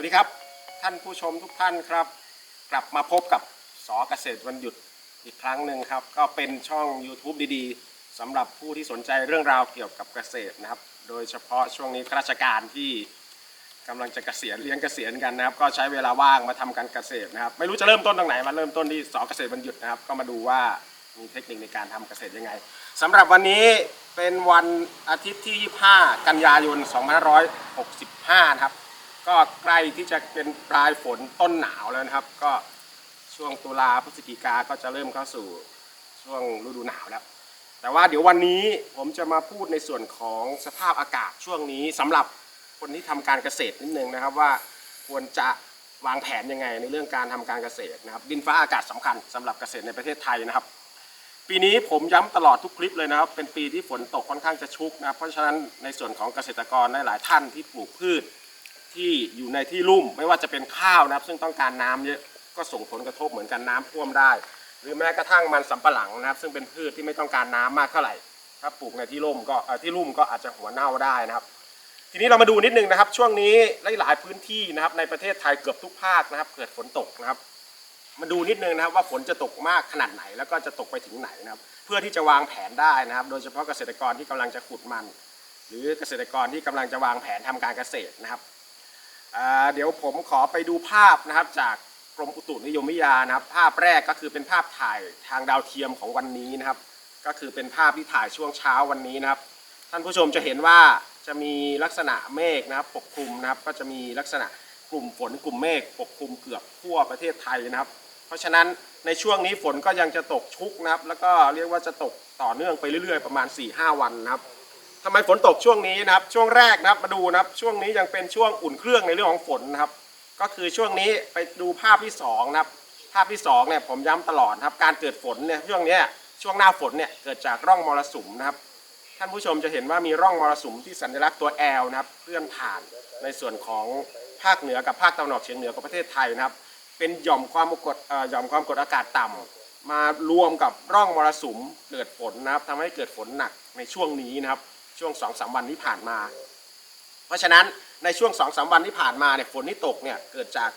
วัสดีครับ ท่านผู้ชมทุกท่านครับ กลับมาพบกับสอเกษตรวันหยุดอีกครั้งหนึ่งครับ ก็เป็นช่อง YouTube ดีๆสำหรับผู้ที่สนใจเรื่องราวเกี่ยวกับเกษตรนะครับ โดยเฉพาะช่วงนี้ข้าราชการที่กำลังจะเกษียณเลี้ยงเกษียณกันนะครับ ก็ใช้เวลาว่างมาทำการเกษตรนะครับ ไม่รู้จะเริ่มต้นตรงไหนมาเริ่มต้นที่สอเกษตรวันหยุดนะครับ ก็มาดูว่ามีเทคนิคในการทำเกษตรยังไงสำหรับวันนี้เป็นวันอาทิตย์ที่ 25 กันยายน 2565 นะครับ ก็ใกล้ที่จะเป็นปลายฝนต้นหนาวแล้วนะครับ ก็ช่วงตุลาพฤศจิกาก็จะเริ่มเข้าสู่ช่วงฤดูหนาวแล้ว แต่ว่าเดี๋ยววันนี้ผมจะมาพูดในส่วนของสภาพอากาศช่วงนี้สำหรับคนที่ทำการเกษตรนิดนึงนะครับว่าควรจะวางแผนยังไงในเรื่องการทำการเกษตรนะครับ ดินฟ้าอากาศสำคัญสำหรับเกษตรในประเทศไทยนะครับ ปีนี้ผมย้ำตลอดทุกคลิปเลยนะครับ เป็นปีที่ฝนตกค่อนข้างจะชุกนะครับเพราะฉะนั้นในส่วนของเกษตรกรหลายๆท่านที่ปลูกพืช ที่อยู่ในที่ลุ่ม ไม่ว่าจะเป็นข้าวนะครับ ซึ่งต้องการน้ำเยอะก็ส่งผลกระทบเหมือนกันน้ำท่วมได้ หรือแม้กระทั่งมันสำปะหลังนะครับ ซึ่งเป็นพืชที่ไม่ต้องการน้ำมากเท่าไหร่ ถ้าปลูกในที่ร่มก็ที่ลุ่มก็อาจจะหัวเน่าได้นะครับ ทีนี้เรามาดูนิดนึงนะครับ ช่วงนี้หลายๆพื้นที่นะครับ ในประเทศไทยเกือบทุกภาคนะครับ เกิดฝนตกนะครับ มาดูนิดนึงนะครับว่าฝนจะตกมากขนาดไหนแล้วก็จะตกไปถึงไหนนะครับ เพื่อที่จะวางแผนได้นะครับ โดยเฉพาะเกษตรกรที่กำลังจะขุดมัน หรือเกษตรกรที่กำลังจะวางแผนทำการเกษตรนะครับ อ่าเดี๋ยวผมขอไปดูภาพนะครับ จากกรมอุตุนิยมวิทยานะครับ ภาพแรกก็คือเป็นภาพถ่ายทางดาวเทียมของวันนี้นะครับ ก็คือเป็นภาพที่ถ่ายช่วงเช้าวันนี้นะครับ ท่านผู้ชมจะเห็นว่าจะมีลักษณะเมฆนะครับ ปกคลุมนะครับ ก็จะมีลักษณะกลุ่มฝนกลุ่มเมฆปกคลุมเกือบทั่วประเทศไทยนะครับ เพราะฉะนั้นในช่วงนี้ฝนก็ยังจะตกชุกนะครับ แล้วก็เรียกว่าจะตกต่อเนื่องไปเรื่อยๆ ประมาณ 4-5 วันนะครับ ทำไมฝนตกช่วงนี้นะครับ ช่วงแรกนะครับมาดูนะครับ ช่วงนี้ยังเป็นช่วงอุ่นเครื่องในเรื่องของฝนนะครับ ก็คือช่วงนี้ไปดูภาพที่สองนะครับ ภาพที่สองเนี่ยผมย้ำตลอดครับ การเกิดฝนเนี่ยช่วงนี้ช่วงหน้าฝนเนี่ยเกิดจากร่องมรสุมนะครับ ท่านผู้ชมจะเห็นว่ามีร่องมรสุมที่สัญลักษณ์ตัว L นะครับเคลื่อนผ่านในส่วนของภาคเหนือกับภาคตะวันออกเฉียงเหนือของประเทศไทยนะครับ เป็นหย่อมความกดหย่อมความกดอากาศต่ำมารวมกับร่องมรสุมเกิดฝนนะครับทำให้เกิดฝนหนักในช่วงนี้นะครับ ช่วง2องสามวันที่ผ่านมา เพราะฉะนั้นในช่วง2องสามวันที่ผ่านมาเนี่ยฝนที่ตกเนี่ยเกิดจาก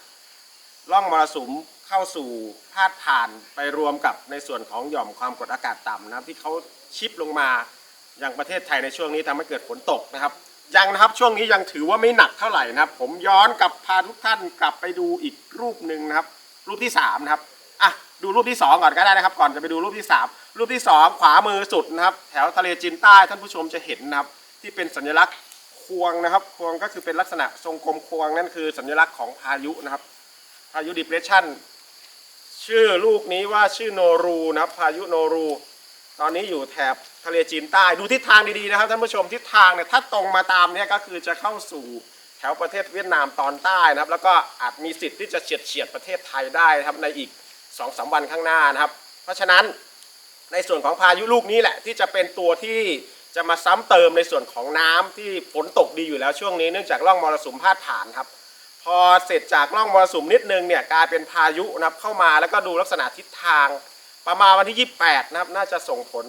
ร่องมรสุมเข้าสู่พาดผ่านไปรวมกับในส่วนของหย่อมความกดอากาศต่ำนะครับที่เขาชิปลงมาอย่างประเทศไทยในช่วงนี้ทำให้เกิดฝนตกนะครับ ยังนะครับช่วงนี้ยังถือว่าไม่หนักเท่าไหร่นะครับ ผมย้อนกลับพาทุกท่านกลับไปดูอีกรูปหนึ่งนะครับ รูปที่สามนะครับอะดูรูปที่สองก่อนก็ได้นะครับ ก่อนจะไปดูรูปที่สาม รูปที่สองขวามือสุดนะครับ แถวทะเลจีนใต้ท่านผู้ชมจะเห็นนะครับ ที่เป็นสัญลักษณ์ควงนะครับ ควงก็คือเป็นลักษณะทรงกลมควงนั่นคือสัญลักษณ์ของพายุนะครับ พายุดิเพรสชันชื่อลูกนี้ว่าชื่อโนรูนะครับ พายุโนรู ตอนนี้อยู่แถบทะเลจีนใต้ดูทิศทางดีๆนะครับท่านผู้ชมทิศทางเนี่ยถ้าตรงมาตามเนี่ยก็คือจะเข้าสู่แถวประเทศเวียดนามตอนใต้นะครับ แล้วก็อาจมีสิทธิ์ที่จะเฉียดเฉียดประเทศไทยได้นะครับในอีก2อสวันข้างหน้านะครับ เพราะฉะนั้น ในส่วนของพายุลูกนี้แหละ ที่จะเป็นตัวที่จะมาซ้ำเติมในส่วนของน้ำที่ฝนตกดีอยู่แล้วช่วงนี้เนื่องจากร่องมรสุมพาดผ่านครับ พอเสร็จจากร่องมรสุมนิดนึงเนี่ยกลายเป็นพายุนะครับเข้ามาแล้วก็ดูลักษณะทิศทาง ประมาณวันที่ 28 นะครับ น่าจะส่งผล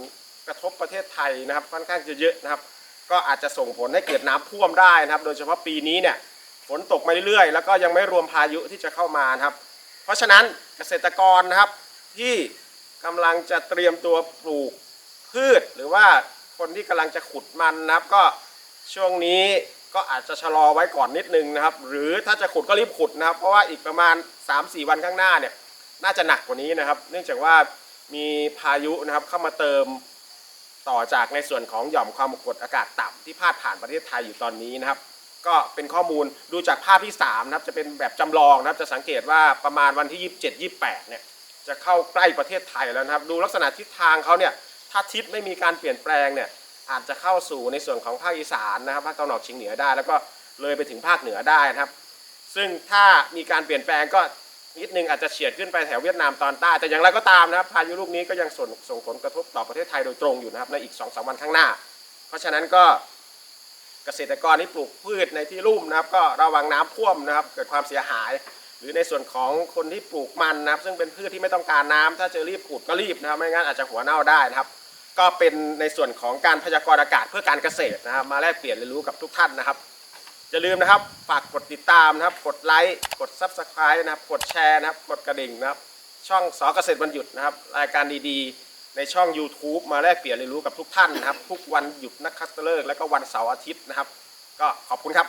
กระทบประเทศไทยนะครับค่อนข้างจะเยอะนะครับ ก็อาจจะส่งผลให้เกิดน้ำท่วมได้นะครับ โดยเฉพาะปีนี้เนี่ยฝนตกมาเรื่อยๆ แล้วก็ยังไม่รวมพายุที่จะเข้ามานะครับ เพราะฉะนั้นเกษตรกรนะครับที่ กำลังจะเตรียมตัวปลูกพืช หรือว่าคนที่กำลังจะขุดมันนะครับ ก็ช่วงนี้ก็อาจจะชะลอไว้ก่อนนิดนึงนะครับ หรือถ้าจะขุดก็รีบขุดนะครับ เพราะว่าอีกประมาณ 3-4 วันข้างหน้าเนี่ย น่าจะหนักกว่านี้นะครับ เนื่องจากว่ามีพายุนะครับเข้ามาเติมต่อจากในส่วนของหย่อมความกดอากาศต่ำที่พาดผ่านประเทศไทยอยู่ตอนนี้นะครับ ก็เป็นข้อมูลดูจากภาพที่3นะครับจะเป็นแบบจำลองนะครับจะสังเกตว่าประมาณวันที่ 27 28เนี่ย จะเข้าใกล้ประเทศไทยแล้วนะครับ ดูลักษณะทิศทางเขาเนี่ยถ้าทิศไม่มีการเปลี่ยนแปลงเนี่ยอาจจะเข้าสู่ในส่วนของภาคอีสานนะครับภาคตะวันออกเฉียงเหนือได้ แล้วก็เลยไปถึงภาคเหนือได้นะครับ ซึ่งถ้ามีการเปลี่ยนแปลงก็นิดนึงอาจจะเฉียดขึ้นไปแถวเวียดนามตอนใต้แต่อย่างไรก็ตามนะครับพายุลูกนี้ก็ยังส่งส่งผลกระทบต่อประเทศไทยโดยตรงอยู่นะครับในอีก2อสวันข้างหน้า เพราะฉะนั้นก็เกษตรกรที่ปลูกพืชในที่ลุ่มนะครับ ก็ระวังน้ำท่วมนะครับ เกิดความเสียหาย หรือในส่วนของคนที่ปลูกมันนะครับ ซึ่งเป็นพืชที่ไม่ต้องการน้ำถ้าจะรีบขุดก็รีบนะครับ ไม่งั้นอาจจะหัวเน่าได้นะครับ ก็เป็นในส่วนของการพยากรณ์อากาศเพื่อการเกษตรนะครับ มาแลกเปลี่ยนเรียนรู้กับทุกท่านนะครับอย่าลืมนะครับฝากกดติดตามนะครับ กดไลค์กด Subscribe นะครับ กดแชร์นะครับ กดกระดิ่งนะครับ ช่องสอเกษตรวันหยุดนะครับ รายการดีๆ ในช่อง YouTube มาแลกเปลี่ยนเรียนรู้กับทุกท่านนะครับ ทุกวันหยุดนักขัตฤกษ์และก็วันเสาร์อาทิตย์นะครับ ก็ขอบคุณครับ